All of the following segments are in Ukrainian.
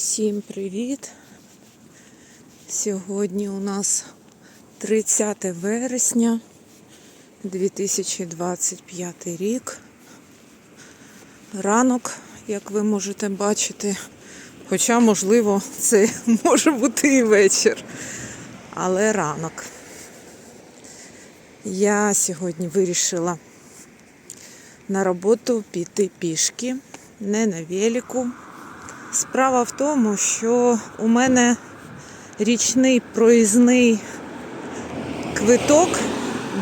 Всім привіт! Сьогодні у нас 30 вересня 2025 рік. Ранок, як ви можете бачити, хоча, можливо, це може бути і вечір, але ранок. Я сьогодні вирішила на роботу піти пішки, не на велику. Справа в тому, що у мене річний проїзний квиток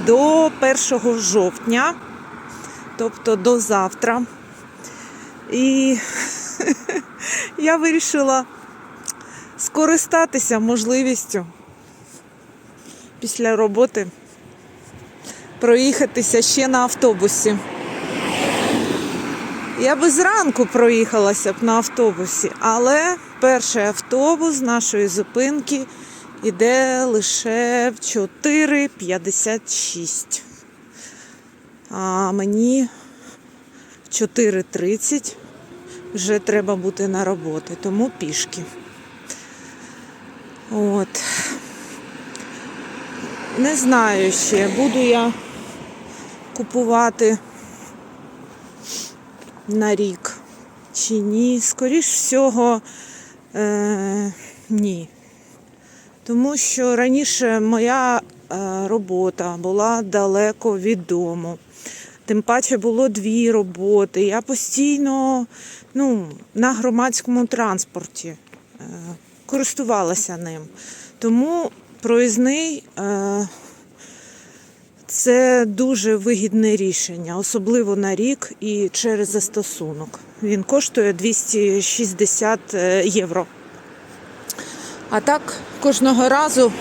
до 1 жовтня, тобто до завтра. І я вирішила скористатися можливістю після роботи проїхатися ще на автобусі. Я би зранку проїхалася б на автобусі, але перший автобус з нашої зупинки йде лише в 4.56. А мені в 4.30 вже треба бути на роботі, тому пішки. От. Не знаю ще, буду я купувати на рік чи ні. Скоріш всього, е, ні. Тому що раніше моя е, робота була далеко від дому. Тим паче було дві роботи. Я постійно ну, на громадському транспорті е, користувалася ним. Тому проїзний е, це дуже вигідне рішення, особливо на рік і через застосунок. Він коштує 260 євро. А так, кожного разу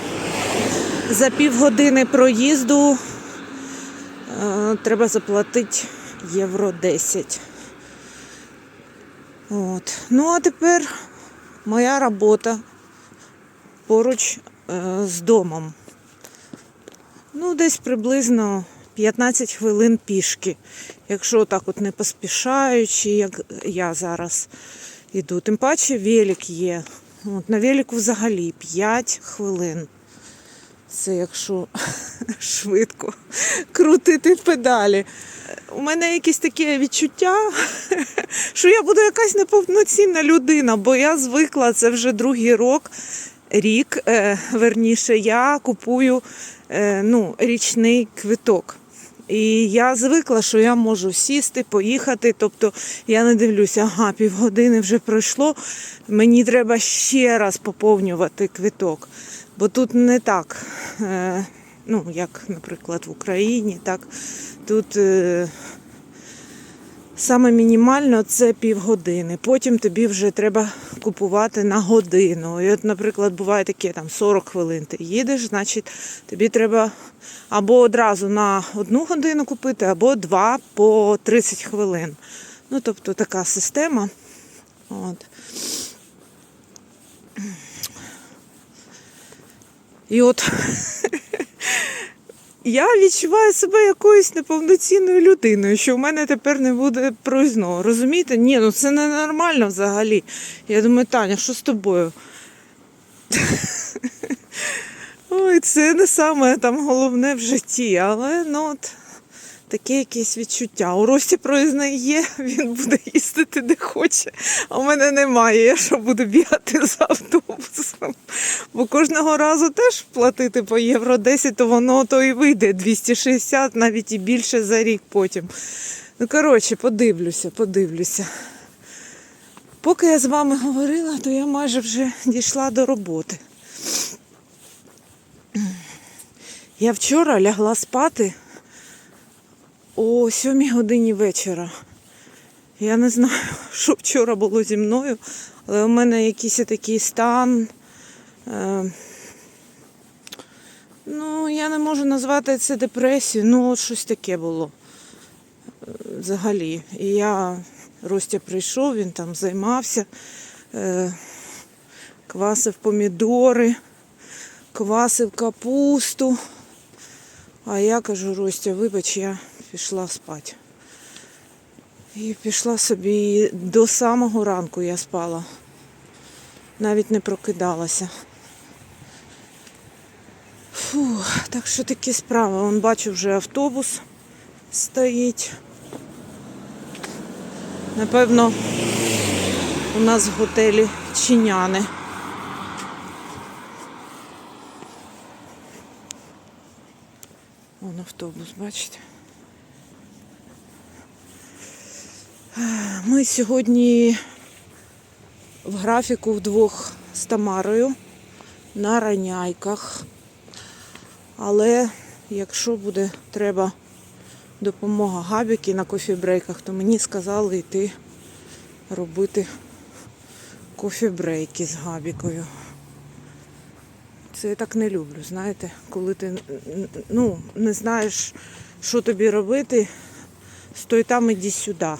за півгодини проїзду е, треба заплатити євро 10. От. Ну, а тепер моя робота поруч е, з домом. Ну, десь приблизно 15 хвилин пішки. Якщо так от не поспішаючи, як я зараз іду. Тим паче велик є. От, на велику взагалі 5 хвилин. Це якщо швидко крутити педалі. У мене якесь таке відчуття, що я буду якась неповноцінна людина, бо я звикла це вже другий рок, рік, е, верніше, я купую е, ну, річний квиток. І я звикла, що я можу сісти, поїхати. Тобто я не дивлюся, ага, півгодини вже пройшло. Мені треба ще раз поповнювати квиток. Бо тут не так, е, ну, як, наприклад, в Україні, так тут саме мінімально це півгодини. Потім тобі вже треба купувати на годину. І от, наприклад, буває таке там 40 хвилин. Ти їдеш, значить тобі треба або одразу на одну годину купити, або два по 30 хвилин. Ну, тобто така система. От. І от я відчуваю себе якоюсь неповноцінною людиною, що в мене тепер не буде проїзного. Розумієте? Ні, ну це ненормально взагалі. Я думаю, Таня, що з тобою? Ой, це не саме там головне в житті, але ну от таке якесь відчуття. У Рості проїзний є, він буде їздити де хоче, а в мене немає. Я що буду бігати за автобусом. Бо кожного разу теж платити по євро 10, то воно то і вийде 260, навіть і більше за рік потім. Ну, коротше, подивлюся, подивлюся. Поки я з вами говорила, то я майже вже дійшла до роботи. Я вчора лягла спати о 7 годині вечора. Я не знаю, що вчора було зі мною, але у мене якийсь такий стан. Е, ну, я не можу назвати це депресією, ну от щось таке було е, взагалі. І я, Ростя прийшов, він там займався, е, квасив помідори, квасив капусту. А я кажу, Ростя, вибач, я пішла спати. І пішла собі до самого ранку я спала. навіть не прокидалася. Фу, так що такі справи. Вон бачу вже автобус стоїть. Напевно, у нас в готелі чиняни. Вон автобус, бачите? Ми сьогодні в графіку вдвох з Тамарою на раняйках. Але якщо буде треба допомога габіки на кофібрейках, то мені сказали йти робити кофібрейки з габікою. Це я так не люблю, знаєте, коли ти ну, не знаєш, що тобі робити, стой там, іди сюди.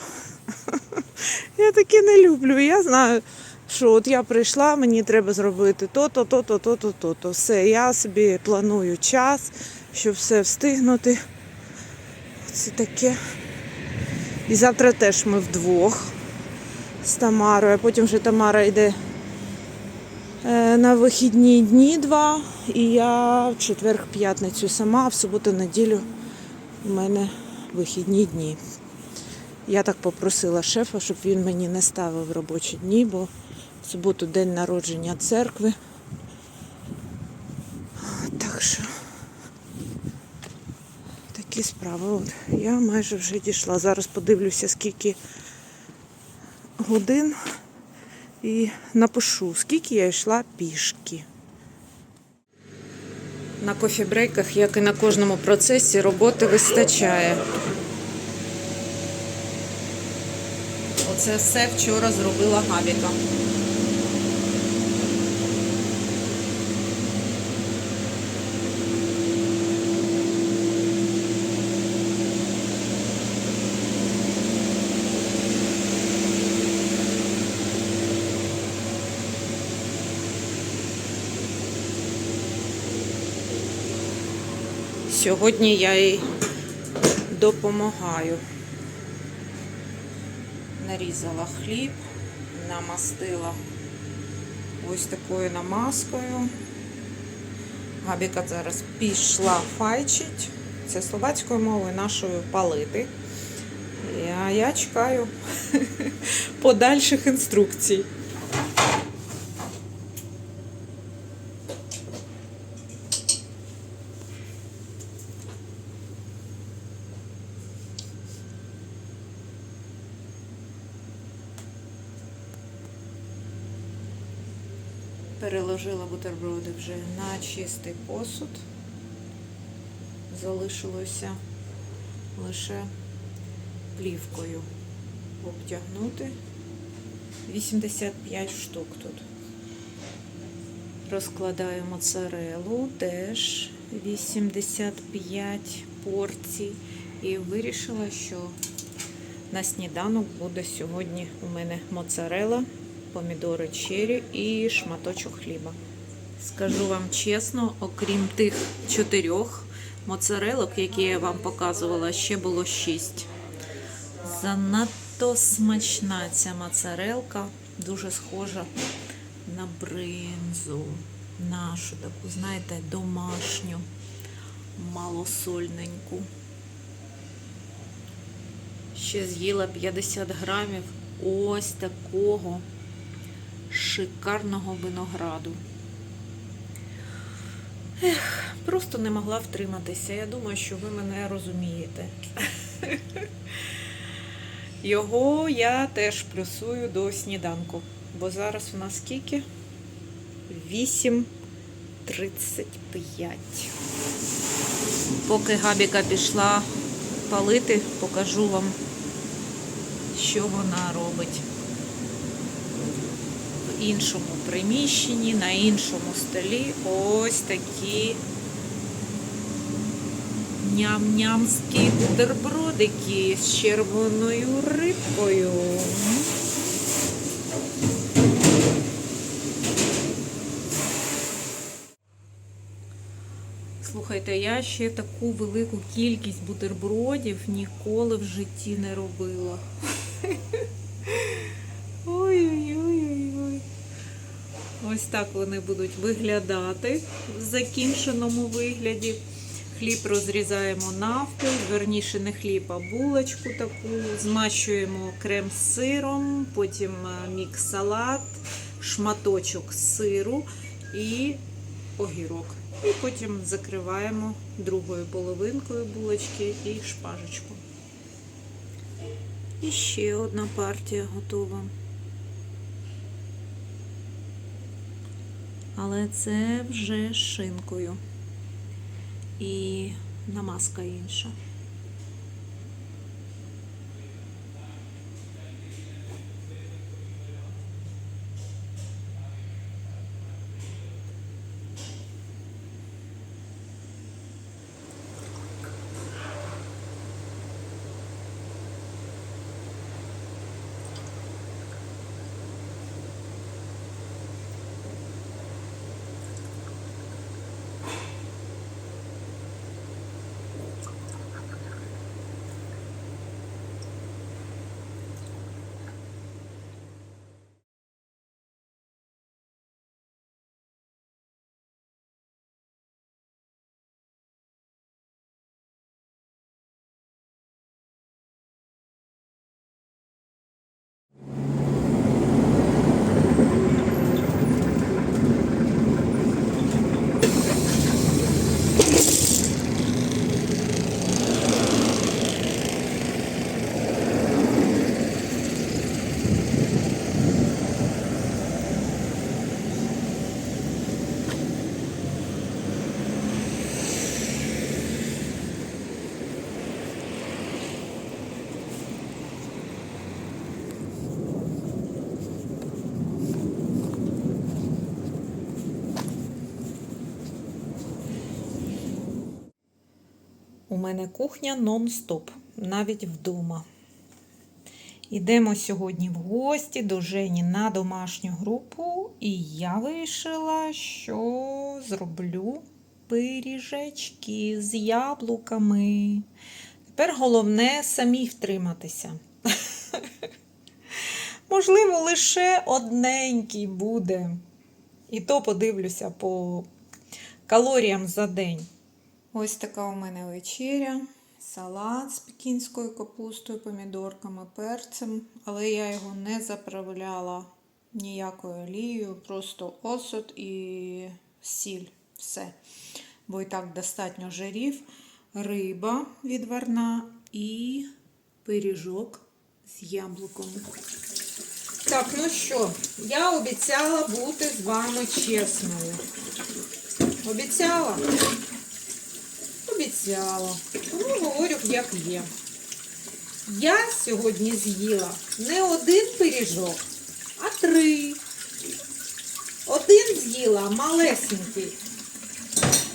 Я таке не люблю. Я знаю, що от я прийшла, мені треба зробити то-то, то-то, то-то, то-то. Все, я собі планую час, щоб все встигнути. Це таке. І завтра теж ми вдвох з Тамарою, а потім вже Тамара йде е, на вихідні дні два, і я в четвер, п'ятницю сама, а в суботу-неділю у мене вихідні дні. Я так попросила шефа, щоб він мені не ставив робочі дні, бо в суботу день народження церкви. Так що такі справи. От я майже вже дійшла. Зараз подивлюся, скільки годин і напишу, скільки я йшла пішки. На кофібрейках, як і на кожному процесі, роботи вистачає. Оце все вчора зробила Габіка. Сьогодні я їй допомагаю. Нарізала хліб, намастила ось такою намазкою. Габіка зараз пішла файчить. Це словацькою мовою нашою палити. А я чекаю подальших інструкцій. Бутерброди вже на чистий посуд. Залишилося лише плівкою обтягнути. 85 штук тут. Розкладаю моцарелу, теж 85 порцій. І вирішила, що на сніданок буде сьогодні у мене моцарела, помідори чері і шматочок хліба. Скажу вам чесно, окрім тих чотирьох моцарелок, які я вам показувала, ще було шість. Занадто смачна ця моцарелка, дуже схожа на бринзу. Нашу таку, знаєте, домашню, малосольненьку. Ще з'їла 50 грамів ось такого шикарного винограду. Ех, просто не могла втриматися. Я думаю, що ви мене розумієте. Його я теж плюсую до сніданку. Бо зараз у нас скільки? 8.35. Поки Габіка пішла палити, покажу вам, що вона робить іншому приміщенні, на іншому столі. Ось такі ням-нямські бутербродики з червоною рибкою. Слухайте, я ще таку велику кількість бутербродів ніколи в житті не робила. Ось так вони будуть виглядати в закінченому вигляді. Хліб розрізаємо навпіл, верніше не хліб, а булочку таку. Змащуємо крем з сиром, потім е, мікс-салат, шматочок сиру і огірок. І потім закриваємо другою половинкою булочки і шпажечку. І ще одна партія готова. Але це вже шинкою. І намазка інша. У мене кухня нон-стоп, навіть вдома. Йдемо сьогодні в гості до Жені на домашню групу, і я вирішила, що зроблю пиріжечки з яблуками. Тепер головне самі втриматися. Можливо, лише одненький буде. І то подивлюся по калоріям за день. Ось така у мене вечеря. Салат з пекінською капустою, помідорками, перцем. Але я його не заправляла ніякою олією, просто осад і сіль. Все. Бо і так достатньо жирів, риба відварна і пиріжок з яблуком. Так, ну що, я обіцяла бути з вами чесною. Обіцяла? Обіцяла. Тому говорю, як є. Я сьогодні з'їла не один пиріжок, а три. Один з'їла малесенький.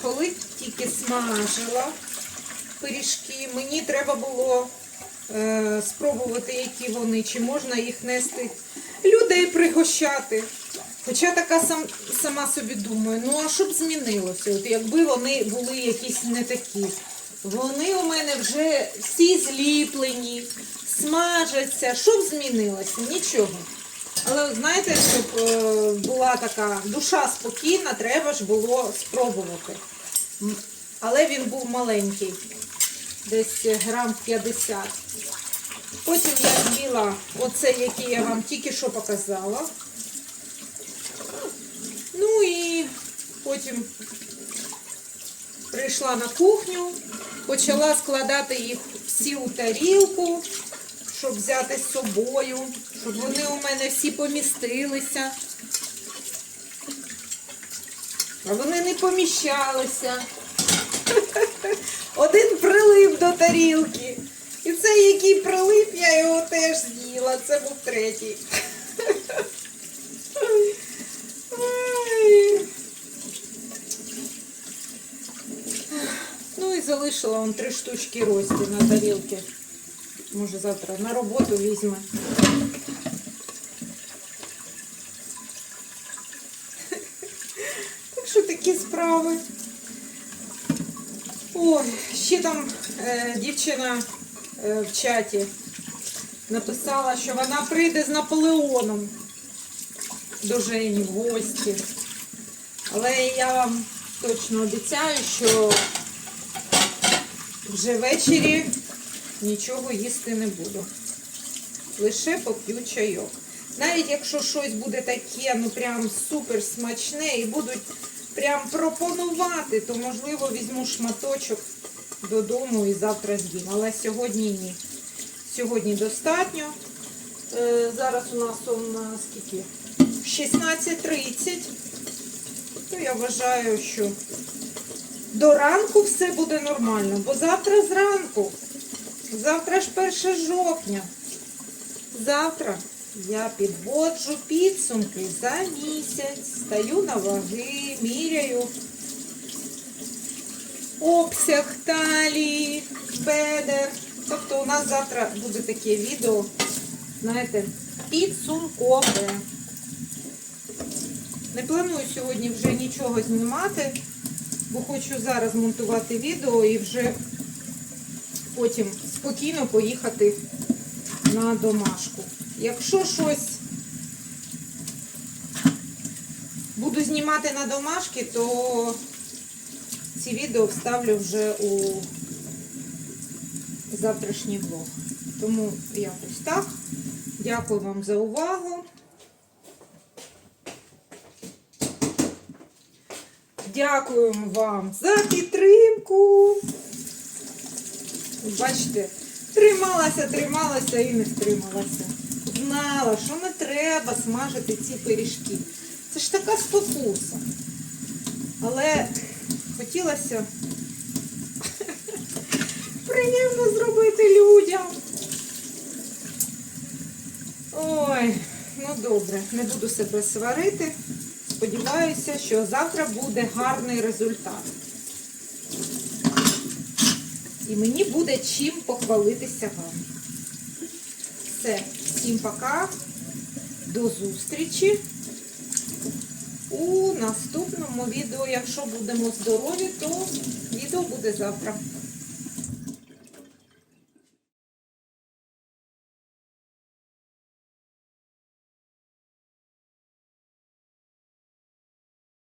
Коли тільки смажила пиріжки, мені треба було е, спробувати, які вони, чи можна їх нести людей пригощати. Хоча така сам, сама собі думаю, ну а що б змінилося? От якби вони були якісь не такі. Вони у мене вже всі зліплені, смажаться. Що б змінилося? Нічого. Але знаєте, щоб е, була така душа спокійна, треба ж було спробувати. Але він був маленький, десь грам 50. Потім я з'їла оце, який я вам тільки що показала. Ну і потім прийшла на кухню, почала складати їх всі у тарілку, щоб взяти з собою, щоб вони у мене всі помістилися. А вони не поміщалися. Один прилип до тарілки. І цей, який прилип, я його теж з'їла. Це був третій. Ай. Ну і залишила он три штучки рості на тарілки. Може завтра на роботу візьме. Так що такі справи. Ой, ще там е, дівчина е, в чаті написала, що вона прийде з Наполеоном. до Жені в гості. Але я вам точно обіцяю, що вже ввечері нічого їсти не буду. Лише поп'ю чайок. Навіть якщо щось буде таке, ну прям супер смачне і будуть прям пропонувати, то можливо візьму шматочок додому і завтра з'їм. Але сьогодні ні. Сьогодні достатньо. Е, зараз у нас он на скільки? 16.30. То я вважаю, що до ранку все буде нормально. Бо завтра зранку, завтра ж 1 жовтня. Завтра я підводжу підсумки за місяць, стаю на ваги, міряю обсяг талії, бедер. Тобто у нас завтра буде таке відео, знаєте, підсумкове. Не планую сьогодні вже нічого знімати, бо хочу зараз монтувати відео і вже потім спокійно поїхати на домашку. Якщо щось буду знімати на домашки, то ці відео вставлю вже у завтрашній влог. Тому якось так. Дякую вам за увагу. Дякуємо вам за підтримку. Бачите, трималася, трималася і не втрималася. Знала, що не треба смажити ці пиріжки. Це ж така спокуса. Але хотілося приємно зробити людям. Ой, ну добре, не буду себе сварити. Сподіваюся, що завтра буде гарний результат. І мені буде чим похвалитися вам. Все, всім пока. До зустрічі у наступному відео. Якщо будемо здорові, то відео буде завтра.